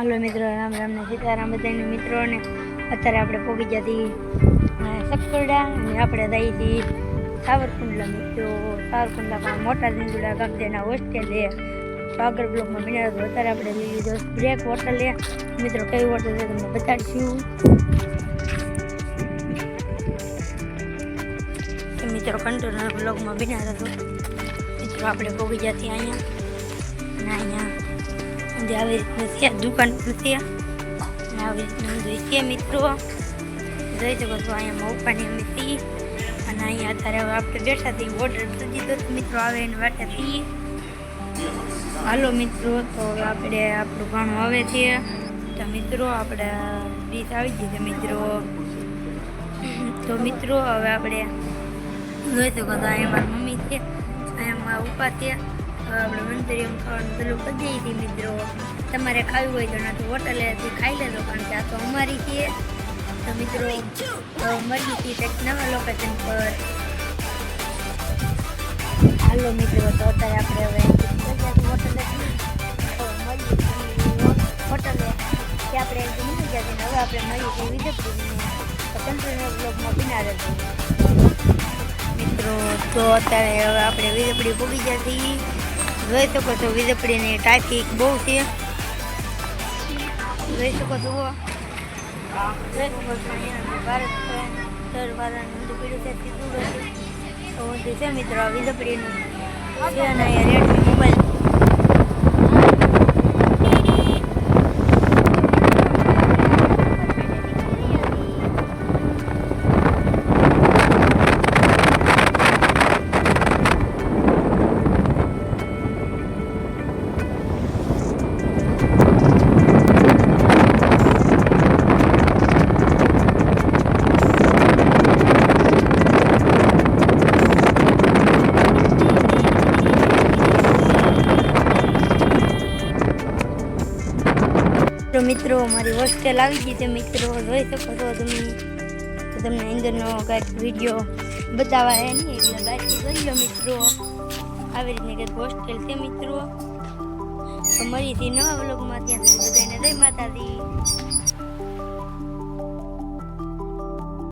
હાલો મિત્રો, રામ રામ ને સીતારામ બધાને મિત્રોને. અત્યારે આપણે પોગી જતી સકરડા અને આપણે દઈ હતી સાવરકુંડલા મિત્રો. સાવરકુંડલા પણ મોટા દિંદુડા ગામદેના હોસ્ટેલે સાગર બ્લોકમાં બન્યા હતો અત્યારે આપણે લઈ લીધો બ્રેક હોટલે. મિત્રો કઈ હોટલ છે તમને બતાડીશું. મિત્રો કંટ્રોલર બ્લોગમાં બિનાર હતો મિત્રો, આપણે પોગી જતી અહીંયા. અને અહીંયા આવી રીતનું છે દુકાન છે આવી રીતનું બધું છે મિત્રો. જોઈ શકો છો, અહીંયા ઉપરની અમે છીએ. અને અહીંયા અત્યારે આપણે બેઠા છીએ ઓર્ડર સુધી તો મિત્રો, આવે એને વાટે છીએ. હાલો મિત્રો, તો આપણે આપણું ભાણું આવે છે. તો મિત્રો, આપણે ડીશ આવી ગઈ છે, મિત્રો. તો મિત્રો, હવે આપણે જોઈ શકો તો અહીંયા મારી મમ્મી છે, અહીંયા ઉપા છે. હવે આપણે મંચુરિયન ખાવાનું પેલું કરી હતી મિત્રો. તમારે ખાવું હોય તો ના તો હોટલેથી ખાઈ લેજો, કારણ કે આ તો અમારી છે તો મિત્રો મળી હતી નવા લોકેશન પર. હાલો મિત્રો, તો અત્યારે આપણે હવે હોટલે હોટલે કે આપણે મૂકી ગયા છે હવે આપણે મળીએ છીએ વિજયપુરમાં તો કન્ટિન્યુ બ્લોગમાં મિત્રો, તો અત્યારે હવે આપણે પૂગી ગયા છીએ. જોઈ શકો છો વીજળીની ટ્રાફિક બહુ છે. જોઈ શકો છો જોઈ શકો છો ભારત સરવાળાનું છે સીધું ઊંધું છે મિત્રો વીજળીનું છે અને રેડમી મોબાઈલ તો મિત્રો, મારી હોસ્ટેલ આવી ગઈ છે મિત્રો. જોઈ શકો છો તમે. તમને અંદરનો કાંઈક વીડિયો બતાવવા એ નહીં એટલે બાકી જોઈ લો મિત્રો. આવી રીતની કંઈક હોસ્ટેલ છે મિત્રો. તો મળીથી નવા બ્લોગમાં ત્યાં સુધી બધાને જય માતાજી.